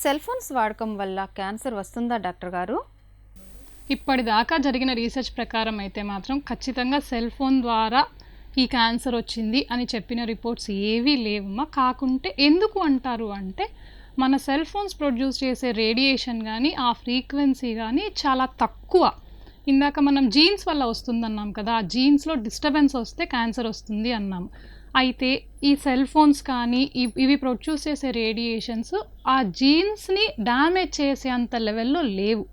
Cell phones వాడకం వల్ల cancer వస్తుందా డాక్టర్ గారు? ఇప్పటిదాకా జరిగిన రీసెర్చ్ ప్రకారం అయితే మాత్రం ఖచ్చితంగా సెల్ ఫోన్ ద్వారా ఈ క్యాన్సర్ వచ్చింది అని చెప్పిన రిపోర్ట్స్ ఏవీ లేవమ్మా. కాకుంటే ఎందుకు అంటారు అంటే మన సెల్ ఫోన్స్ ప్రొడ్యూస్ చేసే రేడియేషన్ కానీ ఆ ఫ్రీక్వెన్సీ కానీ చాలా తక్కువ. ఇందాక మనం జీన్స్ వల్ల వస్తుందన్నాం కదా ఆ జీన్స్లో డిస్టర్బెన్స్ వస్తే క్యాన్సర్ వస్తుంది అన్నాం. అయితే ఈ సెల్ ఫోన్స్ కానీ ఇవి ప్రొడ్యూస్ చేసే రేడియేషన్స్ ఆ జీన్స్ని డ్యామేజ్ చేసే అంత లెవెల్లో లేవు.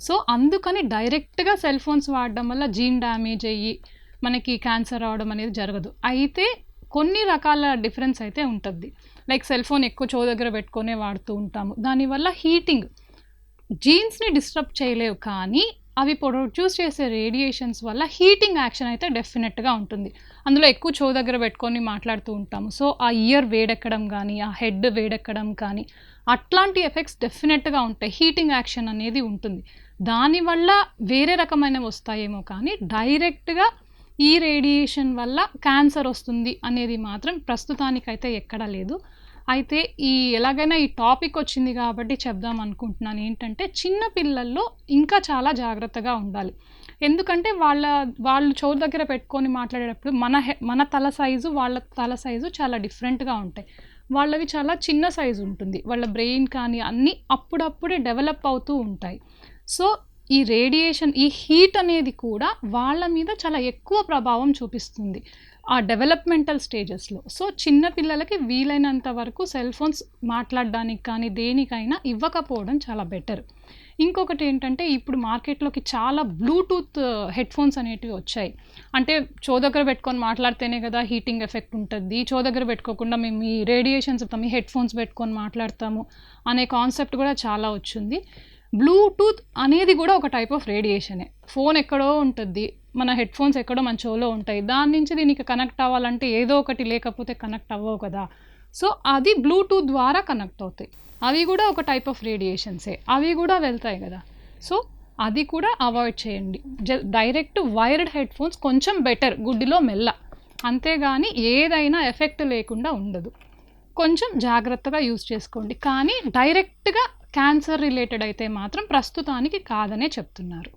సో అందుకని డైరెక్ట్గా సెల్ ఫోన్స్ వాడడం వల్ల జీన్ డ్యామేజ్ అయ్యి మనకి క్యాన్సర్ రావడం అనేది జరగదు. అయితే కొన్ని రకాల డిఫరెన్స్ అయితే ఉంటుంది. లైక్ సెల్ ఫోన్ ఎక్కువ చెవు దగ్గర పెట్టుకొనే వాడుతూ ఉంటాము. దానివల్ల హీటింగ్ జీన్స్ని డిస్టర్బ్ చేయలేవు కానీ అవి ప్రొడ్యూస్ చేసే రేడియేషన్స్ వల్ల హీటింగ్ యాక్షన్ అయితే డెఫినెట్గా ఉంటుంది. అందులో ఎక్కువ చో దగ్గర పెట్టుకొని మాట్లాడుతూ ఉంటాము. సో ఆ ఇయర్ వేడెక్కడం కానీ ఆ హెడ్ వేడెక్కడం కానీ అట్లాంటి ఎఫెక్ట్స్ డెఫినెట్గా ఉంటాయి. హీటింగ్ యాక్షన్ అనేది ఉంటుంది. దానివల్ల వేరే రకమైనవి వస్తాయేమో కానీ డైరెక్ట్గా ఈ రేడియేషన్ వల్ల క్యాన్సర్ వస్తుంది అనేది మాత్రం ప్రస్తుతానికైతే ఎక్కడా లేదు. అయితే ఈ ఎలాగైనా ఈ టాపిక్ వచ్చింది కాబట్టి చెప్దాం అనుకుంటున్నాను. ఏంటంటే చిన్న పిల్లల్లో ఇంకా చాలా జాగ్రత్తగా ఉండాలి. ఎందుకంటే వాళ్ళ వాళ్ళు చెవు దగ్గర పెట్టుకొని మాట్లాడేటప్పుడు మన హె మన తల సైజు వాళ్ళ తల సైజు చాలా డిఫరెంట్గా ఉంటాయి. వాళ్ళవి చాలా చిన్న సైజు ఉంటుంది. వాళ్ళ బ్రెయిన్ కానీ అన్నీ అప్పుడప్పుడే డెవలప్ అవుతూ ఉంటాయి. సో ఈ రేడియేషన్ ఈ హీట్ అనేది కూడా వాళ్ళ మీద చాలా ఎక్కువ ప్రభావం చూపిస్తుంది ఆ డెవలప్మెంటల్ స్టేజెస్లో సో చిన్న పిల్లలకి వీలైనంత వరకు సెల్ ఫోన్స్ మాట్లాడడానికి కానీ దేనికైనా ఇవ్వకపోవడం చాలా బెటర్ ఇంకొకటి ఏంటంటే ఇప్పుడు మార్కెట్లోకి చాలా బ్లూటూత్ హెడ్ ఫోన్స్ అనేటివి వచ్చాయి. అంటే చో దగ్గర పెట్టుకొని మాట్లాడితేనే కదా హీటింగ్ ఎఫెక్ట్ ఉంటుంది. చో దగ్గర పెట్టుకోకుండా మేము ఈ రేడియేషన్స్ మీ హెడ్ ఫోన్స్ పెట్టుకొని మాట్లాడతాము అనే కాన్సెప్ట్ కూడా చాలా వచ్చింది. బ్లూటూత్ అనేది కూడా ఒక టైప్ ఆఫ్ రేడియేషనే. ఫోన్ ఎక్కడో ఉంటుంది మన హెడ్ ఫోన్స్ ఎక్కడో మన చెవులో ఉంటాయి. దాని నుంచి దీనికి కనెక్ట్ అవ్వాలంటే ఏదో ఒకటి లేకపోతే కనెక్ట్ అవ్వవు కదా. సో అది బ్లూటూత్ ద్వారా కనెక్ట్ అవుతాయి. అవి కూడా ఒక టైప్ ఆఫ్ రేడియేషన్సే. అవి కూడా వెళ్తాయి కదా. సో అది కూడా అవాయిడ్ చేయండి. జ డైరెక్ట్ వైర్డ్ హెడ్ ఫోన్స్ కొంచెం బెటర్ గుడ్డిలో మెల్ల. అంతేగాని ఏదైనా ఎఫెక్ట్ లేకుండా ఉండదు. కొంచెం జాగ్రత్తగా యూజ్ చేసుకోండి. కానీ డైరెక్ట్గా క్యాన్సర్ రిలేటెడ్ అయితే మాత్రం ప్రస్తుతానికి కాదనే చెప్తున్నారు.